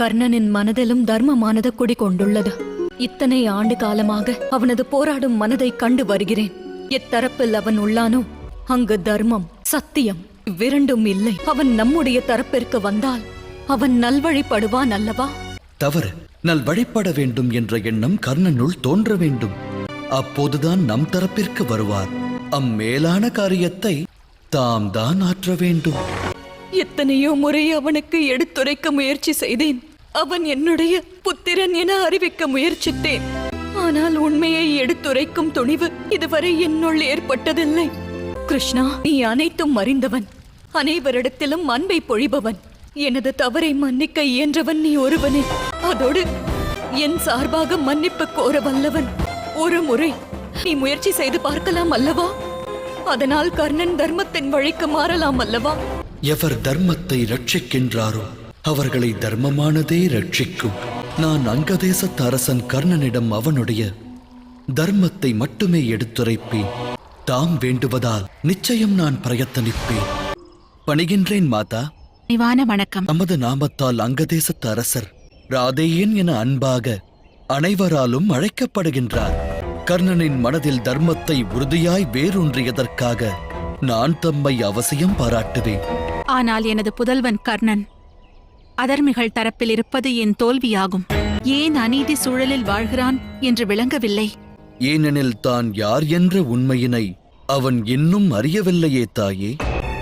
கர்ணனின் மனதிலும் தர்மமானது குடிகொண்டுள்ளது. இத்தனை ஆண்டு காலமாக அவனது போராடும் மனதை கண்டு வருகிறேன். எத்தரப்பில் அவன் உள்ளானோ அங்கு தர்மம் சத்தியம் இவ்விரண்டும் இல்லை. அவன் நம்முடைய தரப்பிற்கு வந்தால் அவன் நல்வழிப்படுவான் அல்லவா? தவறு நல் வழிபட வேண்டும் என்ற எண்ணம் கர்ணனுள் தோன்ற வேண்டும். அப்போதுதான் நம் தரப்பிற்கு வருவார். அம்மேலான காரியத்தை தாம் தான் ஆற்ற வேண்டும். எத்தனையோ முறை அவனுக்கு எடுத்துரைக்க முயற்சி செய்தேன். அவன் என்னுடைய புத்திரன் என அறிவிக்க முயற்சித்தேன். ஆனால் உண்மையை எடுத்துரைக்கும் துணிவு இதுவரை என்னுள் ஏற்பட்டதில்லை. கிருஷ்ணா நீ அனைத்தும் அறிந்தவன். அனைவரிடத்திலும் அன்பை பொழிபவன். எனது தவறை மன்னிக்க இயன்றவன் நீ ஒருவனே. அதோடு என் சார்பாக மன்னிப்பு கோர வல்லவன். ஒரு முறை நீ முயற்சி செய்து பார்க்கலாம் அல்லவா? அதனால் கர்ணன் தர்மத்தின் வழிக்கு மாறலாம் அல்லவா? எவர் தர்மத்தை ரட்சிக்கின்றாரோ அவர்களை தர்மமானதே ரட்சிக்கும். நான் அங்கதேசத்து அரசன் கர்ணனிடம் அவனுடைய தர்மத்தை மட்டுமே எடுத்துரைப்பேன். தாம் வேண்டுவதால் நிச்சயம் நான் பிரயத்தனிப்பேன். பணிகின்றேன் மாதா. நிவான வணக்கம். நமது நாமத்தால் அங்கதேசத்து அரசர் ராதேயன் என அன்பாக அனைவராலும் அழைக்கப்படுகின்றார். கர்ணனின் மனதில் தர்மத்தை உறுதியாய் வேரூன்றியதற்காக நான் தம்மை அவசியம் பாராட்டுவேன். ஆனால் எனது புதல்வன் கர்ணன். அதர்மிகள் தரப்பில் இருப்பது என் தோல்வியாகும். ஏன் அநீதி சூழலில் வாழ்கிறான் என்று விளங்கவில்லை. ஏனெனில் தான் யார் என்ற உண்மையினை அவன் இன்னும் அறியவில்லையே தாயே.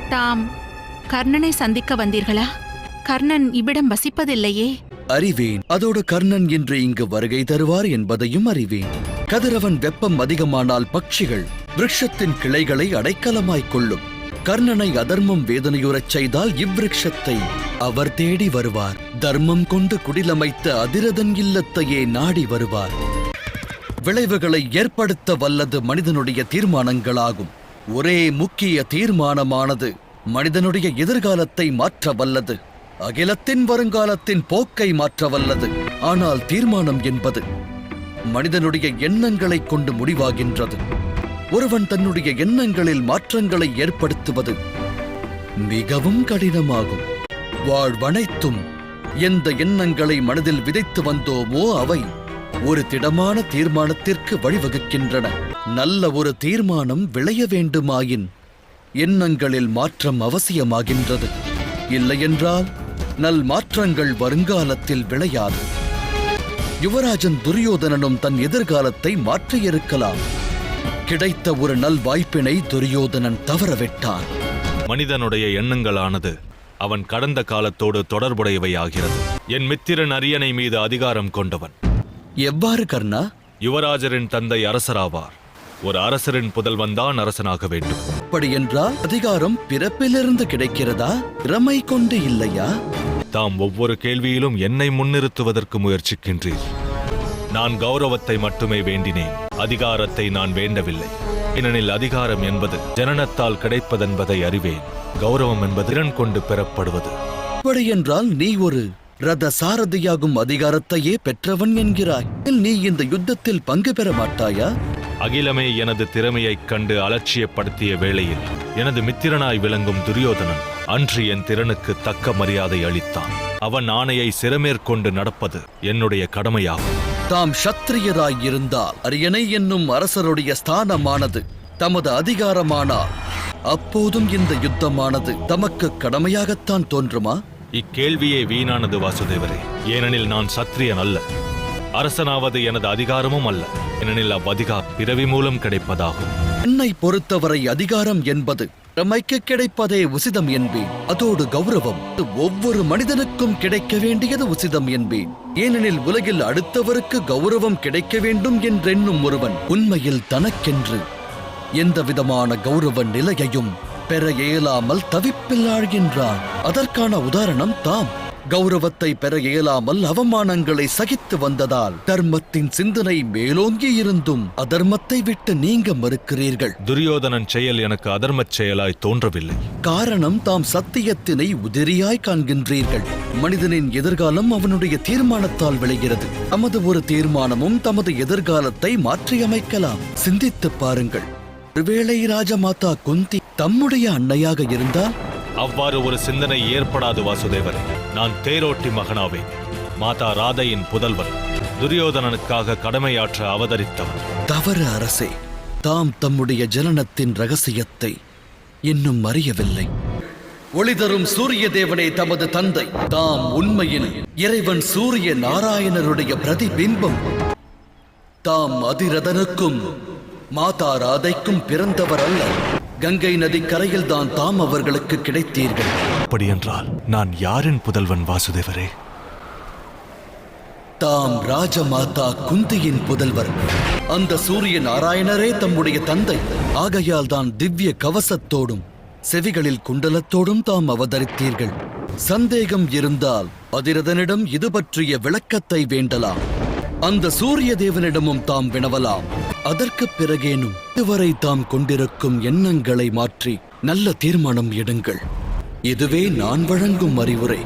தாம் கர்ணனை சந்திக்க வந்தீர்களா? கர்ணன் இவ்விடம் வசிப்பதில்லையே. அறிவேன். அதோடு கர்ணன் இன்று இங்கு வருகை தருவார் என்பதையும் அறிவேன். கதிரவன் வெப்பம் அதிகமானால் பட்சிகள் விருட்சத்தின் கிளைகளை அடைக்கலமாய்க் கொள்ளும். கர்ணனை அதர்மம் வேதனையுறச் செய்தால் இவ்விருட்சத்தை அவர் தேடி வருவார். தர்மம் கொண்டு குடிலமைத்த அதிரதன் இல்லத்தையே நாடி வருவார். விளைவுகளை ஏற்படுத்த வல்லது மனிதனுடைய தீர்மானங்களாகும். ஒரே முக்கிய தீர்மானமானது மனிதனுடைய எதிர்காலத்தை மாற்ற வல்லது. அகிலத்தின் வருங்காலத்தின் போக்கை மாற்ற வல்லது. ஆனால் தீர்மானம் என்பது மனிதனுடைய எண்ணங்களை கொண்டு முடிவாகின்றது. ஒருவன் தன்னுடைய எண்ணங்களில் மாற்றங்களை ஏற்படுத்துவது மிகவும் கடினமாகும். வாழ்வனைத்தும் எந்த எண்ணங்களை மனதில் விதைத்து வந்தோமோ அவை ஒரு திடமான தீர்மானத்திற்கு வழிவகுக்கின்றன. நல்ல ஒரு தீர்மானம் விளைய வேண்டுமாயின் எண்ணங்களில் மாற்றம் அவசியமாகின்றது. இல்லையென்றால் நல் மாற்றங்கள் வருங்காலத்தில் விளையாது. யுவராஜன் துரியோதனனும் தன் எதிர்காலத்தை மாற்றியிருக்கலாம். கிடைத்த ஒரு நல் வாய்ப்பினை துரியோதனன் தவறவிட்டான். மனிதனுடைய எண்ணங்களானது அவன் கடந்த காலத்தோடு தொடர்புடையவையாகிறது. என் மித்திரன் அரியணை மீது அதிகாரம் கொண்டவன். எவ்வாறு கர்ணா? யுவராஜரின் தந்தை அரசராவார். ஒரு அரசரின் புதல்வன் தான் அரசனாக வேண்டும். அப்படியென்றால் அதிகாரம் பிறப்பிலிருந்து கிடைக்கிறதா? திறமை கொண்டு இல்லையா? தாம் ஒவ்வொரு கேள்வியிலும் என்னை முன்னிறுத்துவதற்கு முயற்சிக்கின்றீர். நான் கௌரவத்தை மட்டுமே வேண்டினேன். அதிகாரத்தை நான் வேண்டவில்லை. ஏனெனில் அதிகாரம் என்பது ஜனனத்தால் கிடைப்பதென்பதை அறிவேன். கௌரவம் என்பது திறன் கொண்டு பெறப்படுவது. அப்படியென்றால் நீ ஒரு ரத சாரதியாகும் அதிகாரத்தையே பெற்றவன் என்கிறாய். நீ இந்த யுத்தத்தில் பங்கு பெற மாட்டாயா? அகிலமே எனது திறமையைக் கண்டு அலட்சியப்படுத்திய வேளையில் எனது மித்திரனாய் விளங்கும் துரியோதனன் அன்று என் திறனுக்கு தக்க மரியாதை அளித்தான். அவன் ஆணையை சிறமேற்கொண்டு நடப்பது என்னுடைய கடமையாகும். தாம் சத்திரியராய் இருந்தால் அரியணை என்னும் அரசருடைய ஸ்தானமானது தமது அதிகாரமானால். அப்போதும் இந்த யுத்தமானது தமக்கு கடமையாகத்தான் தோன்றுமா? இக்கேள்வியே வீணானது வாசுதேவரே. ஏனெனில் நான் சத்திரியன் அல்ல. அரசனாவது எனது அதிகாரமும் அல்ல. ஏனெனில் அவ்வதிகா பிறவி மூலம் கிடைப்பதாகும். என்னை பொறுத்தவரை அதிகாரம் என்பது திறமைக்கு கிடைப்பதே உசிதம் என்பேன். அதோடு கௌரவம் ஒவ்வொரு மனிதனுக்கும் கிடைக்க வேண்டியது உசிதம் என்பேன். ஏனெனில் உலகில் அடுத்தவருக்கு கௌரவம் கிடைக்க வேண்டும் என்றெண்ணும் ஒருவன் உண்மையில் தனக்கென்று எந்த விதமான கௌரவ நிலையையும் பெற இயலாமல் தவிப்பில் ஆழ்கின்றான் அதற்கான உதாரணம் தாம். கௌரவத்தை பெற இயலாமல் அவமானங்களை சகித்து வந்ததால் தர்மத்தின் சிந்தனை மேலோங்கி இருந்தும் அதர்மத்தை விட்டு நீங்க மறுக்கிறீர்கள். துரியோதனன் செயல் எனக்கு அதர்மச் செயலாய் தோன்றவில்லை. காரணம் தாம் சத்தியத்தினை உதிரியாய் காண்கின்றீர்கள். மனிதனின் எதிர்காலம் அவனுடைய தீர்மானத்தால் விளைகிறது. நமது ஒரு தீர்மானமும் தமது எதிர்காலத்தை மாற்றியமைக்கலாம். சிந்தித்துப் பாருங்கள். ஒருவேளை ராஜமாதா குந்தி தம்முடைய அன்னையாக இருந்தால்? அவ்வாறு ஒரு சிந்தனை ஏற்படாது வாசுதேவரே. நான் தேரோட்டி மகனாவேன். மாதா ராதையின் புதல்வன் துரியோதனனுக்காக கடமையாற்ற அவதரித்தவன். தவறு அரசே தாம் தம்முடைய ஜனனத்தின் ரகசியத்தை இன்னும் அறியவில்லை. ஒளிதரும் சூரிய தேவனே தமது தந்தை தாம் உண்மையில் இறைவன் சூரிய நாராயணருடைய பிரதிபிம்பம். தாம் அதிரதனுக்கும் மாதா ராதைக்கும் பிறந்தவர் அல்ல கங்கை நதி கரையில் தான் தாம் அவர்களுக்கு கிடைத்தீர்கள். அப்படியென்றால் நான் யாரின் புதல்வன் வாசுதேவரே? தாம் ராஜமாதா குந்தியின் புதல்வர். அந்த சூரிய நாராயணரே தம்முடைய தந்தை. ஆகையால் தான் திவ்ய கவசத்தோடும் செவிகளில் குண்டலத்தோடும் தாம் அவதரித்தீர்கள். சந்தேகம் இருந்தால் அதிரதனிடம் இது பற்றிய விளக்கத்தை வேண்டலாம். அந்த சூரிய தேவனிடமும் தாம் வினவலாம். அதற்குப் பிறகேனும் இதுவரை தாம் கொண்டிருக்கும் எண்ணங்களை மாற்றி நல்ல தீர்மானம் எடுங்கள். இதுவே நான் வழங்கும் அறிவுரை.